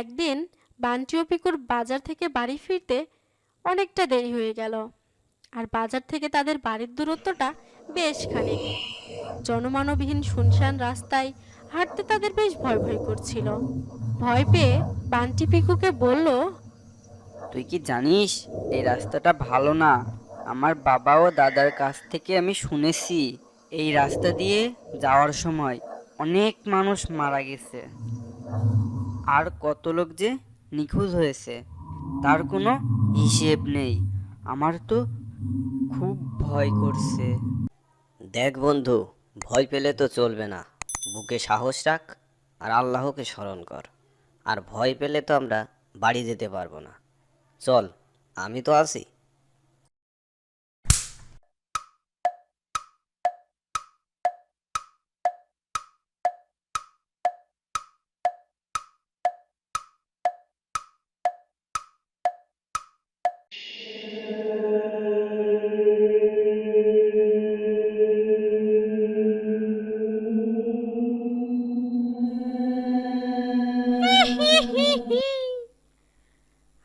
একদিন বান্টি ও পিকুর বাজার থেকে বাড়ি ফিরতে অনেকটা দেরি হয়ে গেল। আর বাজার থেকে তাদের বাড়ির দূরত্বটা বেশ খানিক। জনমানবহীন শুনশান রাস্তায় হাঁটতে তাদের বেশ ভয় ভয় করছিল। ভয় পেয়ে বান্টি পিকুকে বলল, তুই কি জানিস, এই রাস্তাটা ভালো না? আমার বাবা ও দাদার কাছ থেকে আমি শুনেছি, এই রাস্তা দিয়ে যাওয়ার সময় অনেক মানুষ মারা গেছে। আর কত লোক যে নিখোঁজ হয়েছে, তার কোনো হিসেব নেই। আমার তো খুব ভয় করছে। দেখ বন্ধু, ভয় পেলে তো চলবে না। বুকে সাহস রাখ আর আল্লাহকে স্মরণ কর। আর ভয় পেলে তো আমরা বাড়ি যেতে পারব না। চল, আমি তো আছি।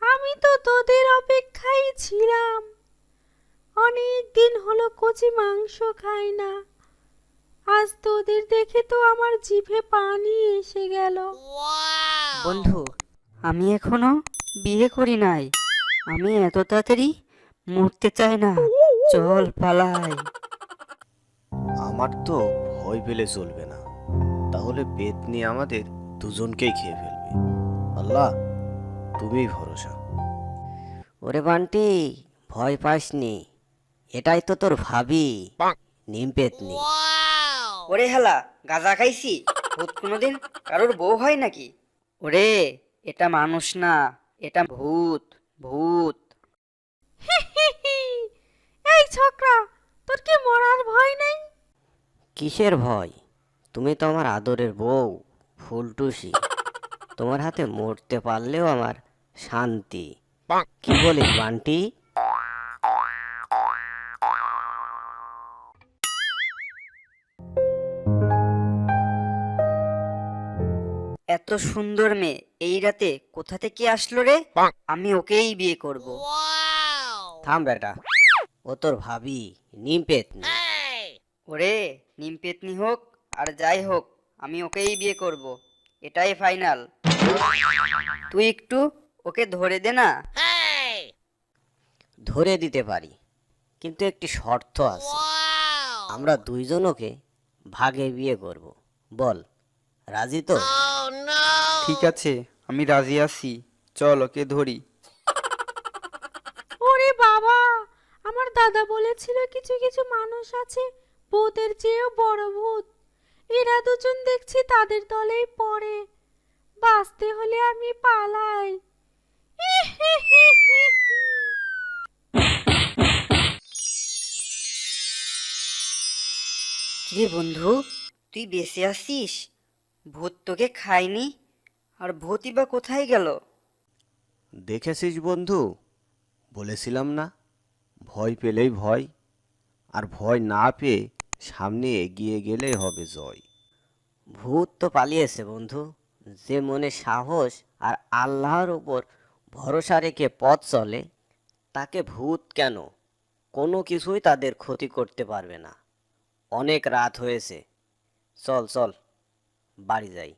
আমি তো তোদের অপেক্ষায় ছিলাম। অনেক দিন হলো কচি মাংস খাই না। আজ তোদের দেখে তো আমার জিভে পানি এসে গেল। বন্ধু আমি এখনও বিয়ে করি নাই। আমি এত তাড়াতাড়ি মরতে চাই না। চল পালাই। আমার তো ভয় পেলে চলবে না। তাহলে পেতনি আমাদের দুজনকেই খেয়ে ফেলবে। আল্লাহ তুমিই ভরসা। ওরে বান্টি ভয় পাসনি। এটাই তো তোর ভাবি নিম পেতনি ওরে হেলা গাঁজা খাইছি? ভূত কোনোদিন কারোর বউ হয় নাকি? ওরে এটা মানুষ না এটা ভূত ভূত। এই ছোকরা তোর কি মরার ভয় নেই? কিসের ভয়? তুমি তো আমার আদরের বউ ফুলটুসি। তোমার হাতে মরতে পারলেও আমার শান্তি। কি বলিস বান্টি? এত সুন্দর মেয়ে এই রাতে কোথা থেকে আসলো রে? আমি ওকেই বিয়ে করব। থাম বেটা ও তোর ভাবি নিম পেতনি। ওরে নিম পেতনি হোক আর যাই হোক আমি ওকেই বিয়ে করব। এটাই ফাইনাল। তুই একটু ওকে ধরে দে না। ধরে দিতে পারি কিন্তু একটি শর্ত আছে। আমরা দুইজন ওকে ভাগে বিয়ে করব। বল রাজি তো? ঠিক আছে আমি রাজি আছি। চল ওকে ধরি। ওরে বাবা আমার দাদা বলেছিল কিছু কিছু মানুষ আছে ভূতের চেয়েও বড় ভূত। এরা দুজন দেখছি তাদের দলেই পড়ে। বাঁচতে হলে আমি পালাই। কিরে বন্ধু তুই বেঁচে আছিস? ভূত তোকে খায়নি? আর ভূতই বা কোথায় গেল? দেখেছিস বন্ধু বলেছিলাম না ভয় পেলেই ভয় আর ভয় না পেয়ে সামনে এগিয়ে গেলেই হবে জয়। ভূত তো পালিয়েছে বন্ধু যে মনে সাহস আর আল্লাহর উপর ভরসা রেখে পথ চলে, তাকে ভূত কেন? কোনো কিছুই তাদের ক্ষতি করতে পারবে না। অনেক রাত হয়েছে। চল চল, বাড়ি যাই।